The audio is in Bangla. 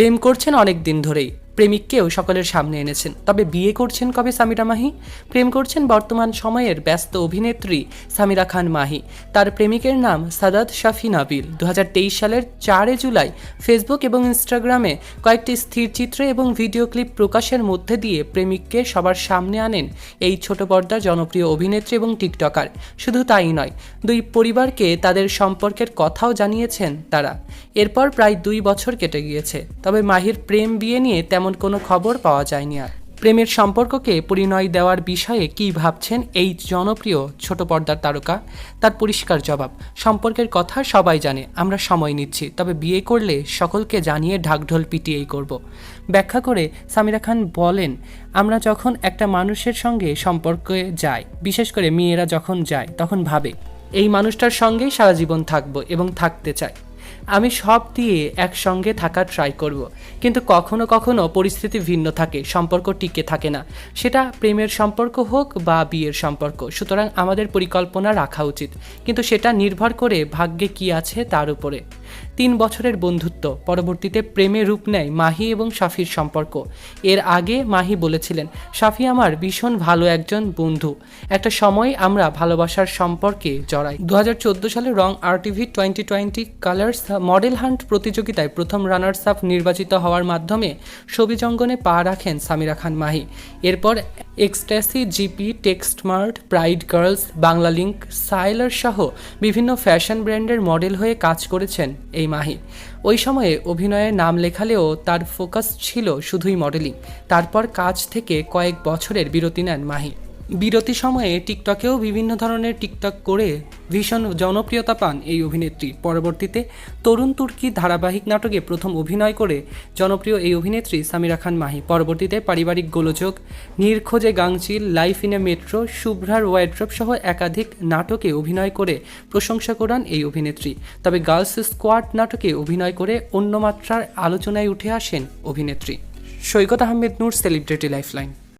প্রেম করছেন অনেক দিন ধরেই। প্রেমিককেও সকলের সামনে এনেছেন। তবে বিয়ে করছেন কবে সামিরা মাহি? প্রেম করছেন বর্তমান সময়ের ব্যস্ত অভিনেত্রী সামিরা খান মাহি। তার প্রেমিকের নাম সাদাত শাফি নাবিল। দু সালের চারে জুলাই ফেসবুক এবং ইনস্টাগ্রামে কয়েকটি স্থির চিত্র এবং ভিডিও ক্লিপ প্রকাশের মধ্যে দিয়ে প্রেমিককে সবার সামনে আনেন এই ছোট পর্দার জনপ্রিয় অভিনেত্রী এবং টিকটকার। শুধু তাই নয়, দুই পরিবারকে তাদের সম্পর্কের কথাও জানিয়েছেন তারা। এরপর প্রায় দুই বছর কেটে গিয়েছে। তবে মাহির প্রেম বিয়ে নিয়ে তেমন কোনো খবর পাওয়া যায়নি আর। প্রেমের সম্পর্ককে পরিণয় দেওয়ার বিষয়ে কি ভাবছেন এই জনপ্রিয় ছোট পর্দার তারকা? তার পরিষ্কার জবাব, সম্পর্কের কথা সবাই জানে, আমরা সময় নিচ্ছি, তবে বিয়ে করলে সকলকে জানিয়ে ঢাকঢোল পিটিয়েই করব। ব্যাখ্যা করে সামিরা খান বলেন, আমরা যখন একটা মানুষের সঙ্গে সম্পর্কে যাই, বিশেষ করে মেয়েরা যখন যায়, তখন ভাবে, এই মানুষটার সঙ্গেই সারা জীবন থাকব এবং থাকতে চাই। আমি সব দিয়ে একসঙ্গে থাকা ট্রাই করব। কিন্তু কখনো কখনো পরিস্থিতি ভিন্ন থাকে, সম্পর্ক টিকে থাকে না। সেটা প্রেমের সম্পর্ক হোক বা বিয়ের সম্পর্ক, সুতরাং আমাদের পরিকল্পনা রাখা উচিত। কিন্তু সেটা নির্ভর করে ভাগ্যে কি আছে তার উপরে। তিন বছরের বন্ধুত্ব। পরবর্তীতে প্রেমে রূপ নেয় মাহি এবং শাফির সম্পর্ক। এর আগে মাহি বলেছিলেন, শাফি আমার ভীষণ ভালো একজন বন্ধু। একটা সময় আমরা ভালোবাসার সম্পর্কে জড়াই। দু হাজার চোদ্দ সালে রং আর TV twenty twenty colours model hunt প্রতিযোগিতায় প্রথম রানার্স আপ নির্বাচিত হওয়ার মাধ্যমে ছবি জঙ্গনে পা রাখেন সামিরা খান মাহি। এরপর ecstasy GP textmart pride girls Banglalink সাইলার সহ বিভিন্ন ফ্যাশন ব্র্যান্ডের মডেল হয়ে কাজ করেছেন এই মাহি। ওই সময়ে অভিনয়ে নাম লেখালেও তার ফোকাস ছিল শুধুই মডেলিং। তারপর কাজ থেকে কয়েক বছরের বিরতি নেন মাহি। বিরতি সময়ে টিকটকেও বিভিন্ন ধরনের টিকটক করে ভীষণ জনপ্রিয়তা পান এই অভিনেত্রী। পরবর্তীতে তরুণ তুর্কি ধারাবাহিক নাটকে প্রথম অভিনয় করে জনপ্রিয় এই অভিনেত্রী সামিরা খান মাহি। পরবর্তীতে পারিবারিক গোলযোগ, নির্খোঁজে গাংচিল লাইফ ইন এ মেট্রো, শুভ্রার ওয়াইড্রপ সহ একাধিক নাটকে অভিনয় করে প্রশংসা করান এই অভিনেত্রী। তবে গার্লস স্কোয়াড নাটকে অভিনয় করে অন্য মাত্রার আলোচনায় উঠে আসেন অভিনেত্রী। Saikat Ahmed Noor, celebrity lifeline.